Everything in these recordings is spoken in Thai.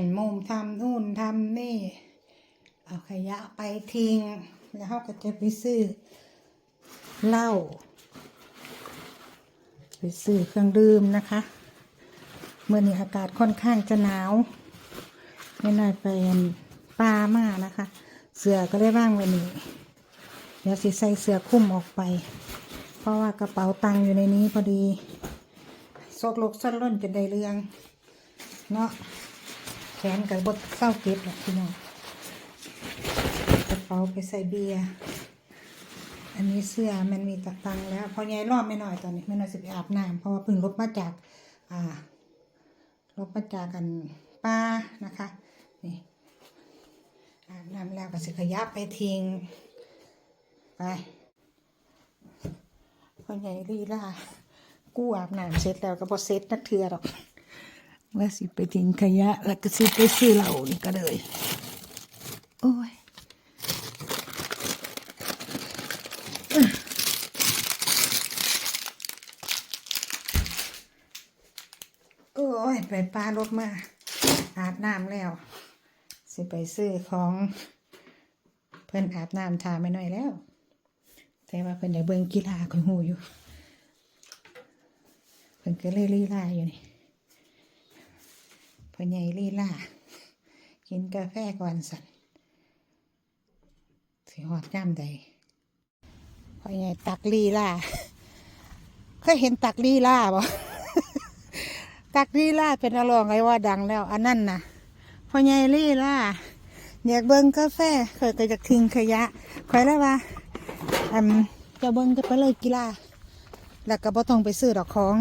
นมุมทำนู่นทำนี่ เอาขยะไปทิ้ง แล้วเขาก็จะไปซื้อเหล้าไปซื้อเครื่องดื่มนะคะเมื่อนี้อากาศค่อนข้างจะหนาวไม่น่าไปปลามานะคะ เสือก็ได้ว่างว้นี่เดี๋ยวสิใส่เสือคลุ้มออกไป เพราะว่ากระเป๋าตังค์อยู่ในนี้พอดีซกลกสั้นล่นจะได้เรื่อง เนาะ แขนกับบดเศร้าเก็บหรอกพี่น้องกระเป๋าไปใส่เบียร์อันนี้เสื้อมันมีตัตังแล้ว พอยายรอบไม่หน่อยตอนนี้ไม่หน่อยสิไปอาบน้ำเพราะว่าเพิ่งลบมาจาก อ่าลบมาจากกันป้านะคะนี่อาบน้ำแล้วก็สิขยับไปทิ้งไปพอใหญ่ลีลากู้อาบน้ำเสร็จแล้วก็พอเสร็จนักเทือหรอก ว่าสิไปทิ้งขยะ แล้วก็สิไปซื้อเหล้านี่ก็เลย โอ้ยโอ้ย ไปปลารถมา อาบน้ำแล้ว สิไปซื้อของ เพิ่อนอาบน้ำทาไม่น้อยแล้ว แต่ว่าเพิ่อนอยากเบิ่งกีฬาคอยหูอยู่ เพิ่อนก็เลยลีลาอยู่นี่ พิ่นใหญ่ลีลากินกาแฟก่อนสันสิหอดย่ำใดพ่อใหญ่ตักลีลาเคยเห็นตักลีลาบ่ตักลีลาเป็นอรองไงว่าดังแล้ว อันนั้นนะพ่อใหญ่ลีลาอยากเบิ่งกาแฟเคยก็อยากทิ้งขยะคอยแล้วว่าอืมจะเบิ่งก็ไปเลยกีฬาแล้วก็บ่ต้องไปซื้อดอกของ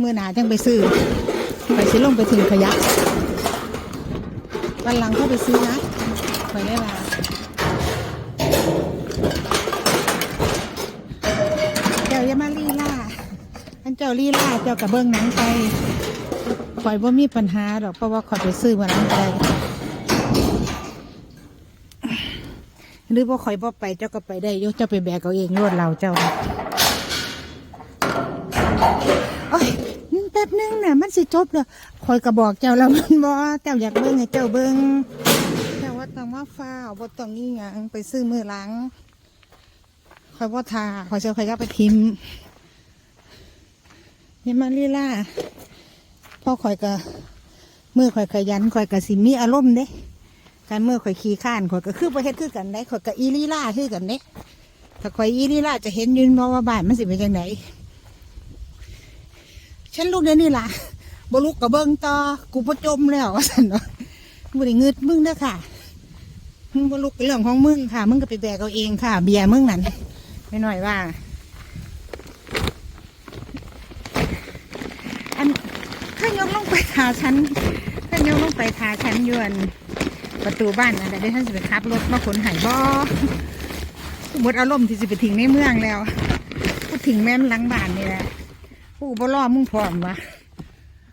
มือหนาจังไปซื้อ สิลงไปถึงขยะวันหลังเข้าไปซื้อนะไปได้ละเจ้าอย่ามาลีล่าอันเจ้าลีล่าเจ้ากับเบิ้งหนังไปข่อยบ่ามีปัญหาดอกเพราะว่าขอไปซื้อมาหนังไปหรือว่าข่อยบ่ไปเจ้าก็ไปได้ยกเจ้าไปแบกเอาเองรวดเราเจ้า ป๊บนึงน่ะมันสิจบแล้วคอยกระบอกเจ้าแล้วมันบ่เจ้าอยากเบิ่งให้เจ้าเบิ่งแต่ว่าต้องมาฟ้าวบ่ต้องอีหยังไปซื้อมือหลังคอยบ่ทาคอยเจ้าคอยก็ไปทิมเนี่ยมาลีล่าพ่อคอยก็มือคอยขยันคอยก็สิมีอารมณ์เด้การเมื่อคอยขี้ข้านคอยก็คือประเฮ็ดคือกันได้คอยก็อีลีล่าคือกันเด้ถ้าคอยอีลีล่าจะเห็นยืนเพราะว่าบ้านมันสิเป็นจังได ฉันลูกเดี๋ยวนี้ล่ะบลุกกับเบิ้งต่อกูประจมแล้วสันเนาะบริงืดมึงเด้อค่ะมึงบลุกเป็นเรื่องของมึงค่ะ มึงก็ไปแบกเอาเองค่ะ เบียร์มึงนั่นไม่หน่อยว่า อันถ้ายกลงไปขาฉันถ้ายกลงไปขาฉันยวนประตูบ้านนะเดี๋ยวท่านจะไปขับรถมาขนไห่บอหมดอารมณ์ที่จะไปทิ้งในเมืองแล้วพูดถึงแม่นลังบ้านนี่แหละ กูบ่รอมึงพร้อมวะ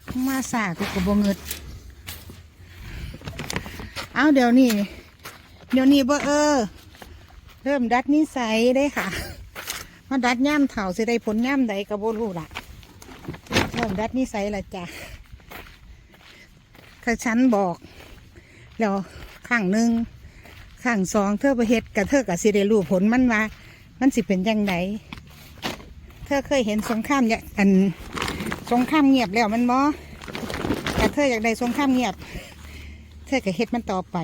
มึงมาสากูก็บ่เงิดเอาเดี๋ยวนี้เดี๋ยวนี้บ่เออเริ่มดัดนิสัยได้ค่ะ มาดัดย่ำเถ่าสิได้ผลย่ำใดก็บ่รู้ล่ะ เริ่มดัดนิสัยละจ้ะถ้าฉันบอก แล้วข้างหนึ่งข้างสองเธอไปเฮ็ดกับเธอกับสิได้รู้ผลมันว่า มันสิเป็นยังไง เธอเคยเห็นสงครามเนี่ยอันสงครามเงียบแล้วมันบอแต่เธออยากได้สงครามเงียบ เธอก็เฮ็ดมันต่อไป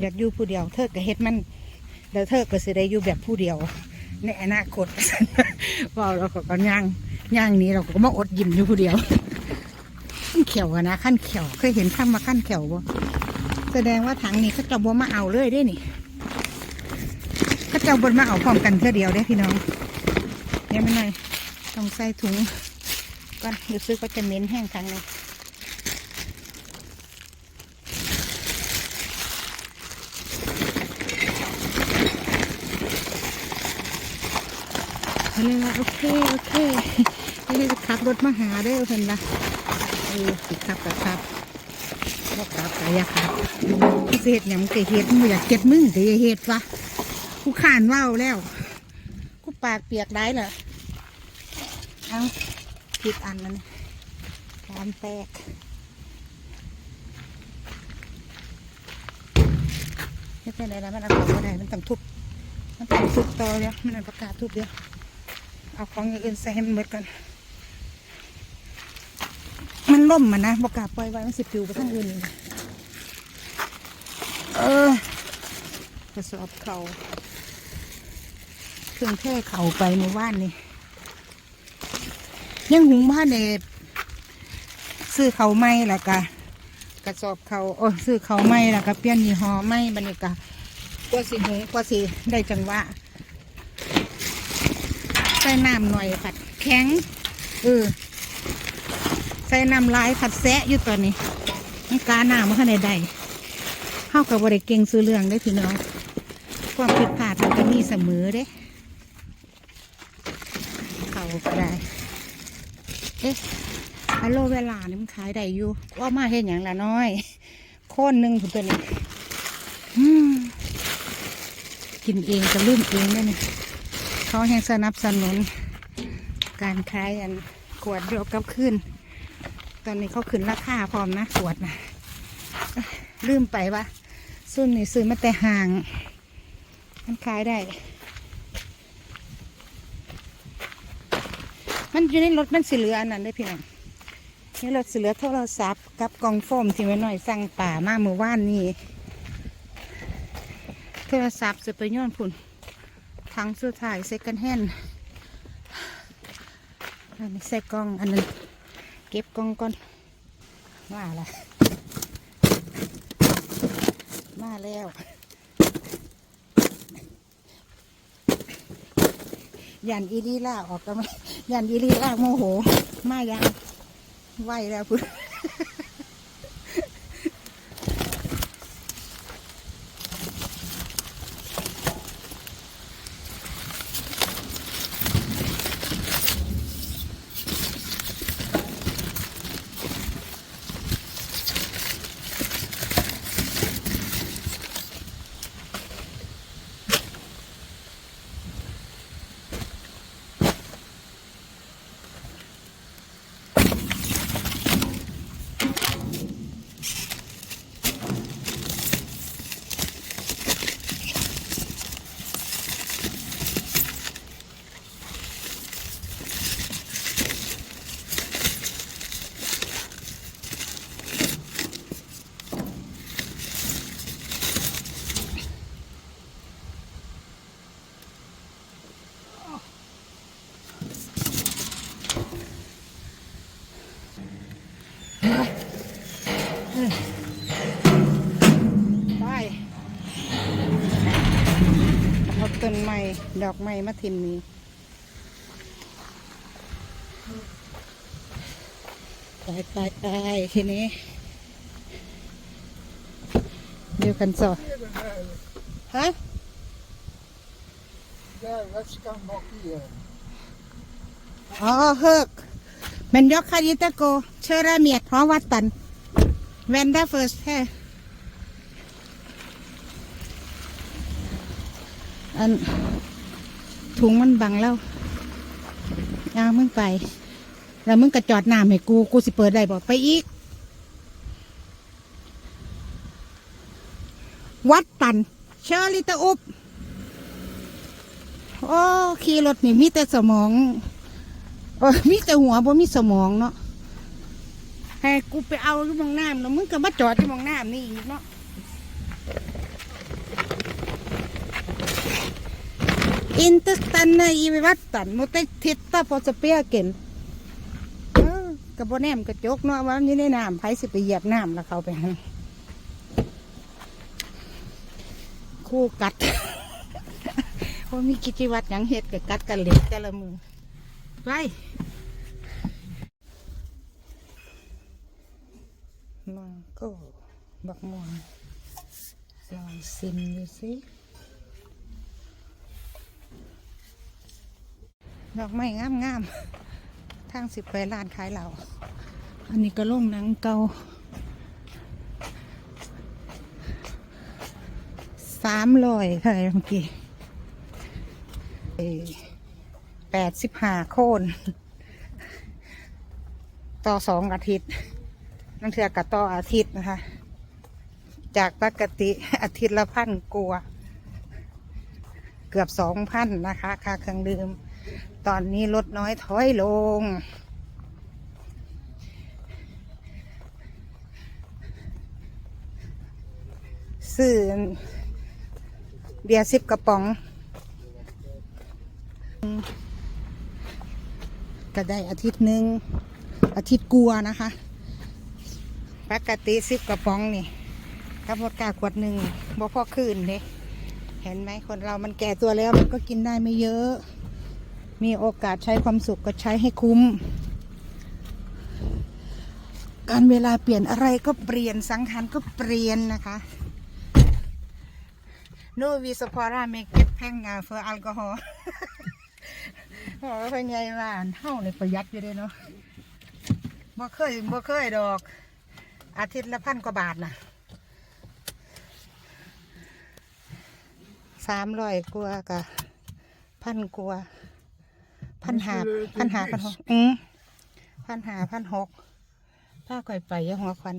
อยากอยู่ผู้เดียว เธอก็เฮ็ดมันแล้วเธอก็สิได้อยู่แบบผู้เดียว ในอนาคตว่าเราก็ก็ย่างย่างนี้เราก็มาอดยิ้มอยู่ผู้เดียวขั้นเขียวนะขั้นเขียวเคยเห็นข้ามมาขั้นเขียวบ่แสดงว่าถังนี้เขาจะบ่มาเอาเลยได้นี่ เจะเอาบนมาเอาพร้อมกันเพื่อเดียวได้พี่น้องเนี่ยไม่หน่อยต้องใส่ถุงก่อนรู้สึกว่าจะเหม็นแห้งครั้งเลยเลยว่าโอเคโอเคเขาเลยจะขับรถมาหาได้เพิ่นนะเออสิขับกับขับบ่ขับกับอย่าขับเศษอย่างมึงเกเฮ็ดมึงอยากเก็ดมึงแต่อย่าเฮ็ดวะ กูขานว่าวแล้วกูปากเปียกได้เหรอเอาผิดอันแล้นี่การแตกไม่เป็นไรแล้วมันเอาของมาได้มันต้องทุบมันต้องทุบต่อเดียวมันเอาประกาศทุบเดียวเอาของอย่างอื่นใส่ให้มันหมดก่อนมันล่มมันนะประกล้าศปล่อยไว้มันสิบปิวไปทางอื่นเออกระสอบเข่า เครื่องแท่เขาไปเมื่อวานนี่ยังหุงผ้าเนบซื้อเขาไม่ละกะกระสอบเขาโอ้ซื้อเขาไม่ละกะเปลี่ยนยี่ห้อไม่บัดนกะกว่าสิหุงกว่าสิได้จังหวะใส่น้ำหน่อยผัดแข็งเออใส่น้ำลายผัดแซะอยู่ตัวนี้มันกาหน้ามันขนาดใดเข้ากับบริเกงซื้อเรื่องได้อพี่น้องความผิดพลาดมันก็มีเสมอเด้ ก็ได้ เอ๊ะฮัลโหลเวลานี่มันขายได้อยู่ว่ามาเห็นอย่างละน้อย โค่นหนึ่งถึงตัวนี้อืมกินเองก็ลืมเองได้นี่เขาแห่งสนับสนุน การขายอันขวดเดียวกับขึ้น ตอนนี้เขาขึ้นราคาพร้อมนะขวดนะลืมไปว่าซุ่นนี่ซื้อมาแต่ห่าง มันขายได้ มันอยู่ในรถมันสีเหลืออันนั้นได้พี่น้องในรถสีเหลือโทรศัพท์กับกล่องโฟมที่ไว้หน่อยสั่งป่ามาเมื่อวานนี้โทรศัพท์จะไปย้อนพุ่นทั้งสุดท้ายเซ็กันแฮนอันนี้ใส่กล่องอันนั้นเก็บกล่องก่อนว่าละมาแล้ว ยันอีลีล่าออกก็ไม่ยันอีลีล่าโมโห มายังไหวแล้วพุ่น ได้เอา ต้นไม้ดอกไม้มาทิมนี้ไปไปไปทีนี้เดียวกันต่อฮะ Där, vad ska han bak i? อ๋อเฮิกแมันยกคาริตะโก เชอราเมียดเพราะวัดตันแวนด้าเฟิร์สแท้ อันถุงมันบังแล้วเอามึงไป แล้วมึงกระจอดน้ำให้กู กูสิเปิดได้บอกไปอีก วัดตัน เชอริตะอุบโอ้ขี่รถนี่มีแต่สมองเออมีแต่หัวบ่มีสมองเนาะให้กูไปเอาที่มองน้ำแล้วมึงก็มาจอดที่มองน้ำนี่อีกเนาะ อินเตอร์ตันนะอีวัดตันโมเตทิตตาพอสเปียเกนเออกระโบแนมกระจกเนาะว่ามันอยู่ในน้ำไผสิไปเหยียบน้ำแล้วเขาไปหันคู่กัดว่ามีกิจวัตรยังเฮ็ดกับกัดกันเล็กแต่ละมือไปมังโก้บักมวงลองซิมดูสิ ดอกไม้งามงามๆทางสิบไปร้านขายเหล่าอันนี้ก็ลงหนังเก่าสามร้อยค่ะเมื่อกี้แปดสิบห้าโคน ต่อสองอาทิตย์นั่นเถื่อกับต่ออาทิตย์นะคะ จากปกติอาทิตย์ละพันกลัวาเกือบสองพันนะคะ ค่าเครื่องดื่ม ตอนนี้ลดน้อยถอยลง ซื้อเบียร์สิบกระป๋อง ก็ได้อาทิตย์หนึ่งอาทิตย์กลัวนะคะ ปกติสิบกระป๋องนี่ถ้าหมดกาขวดหนึ่งบ่พอคืนเด้เห็นไหมคนเรามันแก่ตัวแล้วมันก็กินได้ไม่เยอะ มีโอกาสใช้ความสุขก็ใช้ให้คุ้ม การเวลาเปลี่ยนอะไรก็เปลี่ยนสังขารก็เปลี่ยนนะคะ No vi så bara mycket pengar för alkohol บอกว่าเป็นไงว่าเท่าในประหยัดอยู่เลยเนาะบ่เคยบ่เคยดอก อาทิตย์ละพันกว่าบาทนะสามร้อยกว่ากับพันกว่า พันหาพันหาพันหกอืมพันหาพันหกถ้าก่อยไปอยังหัวควัน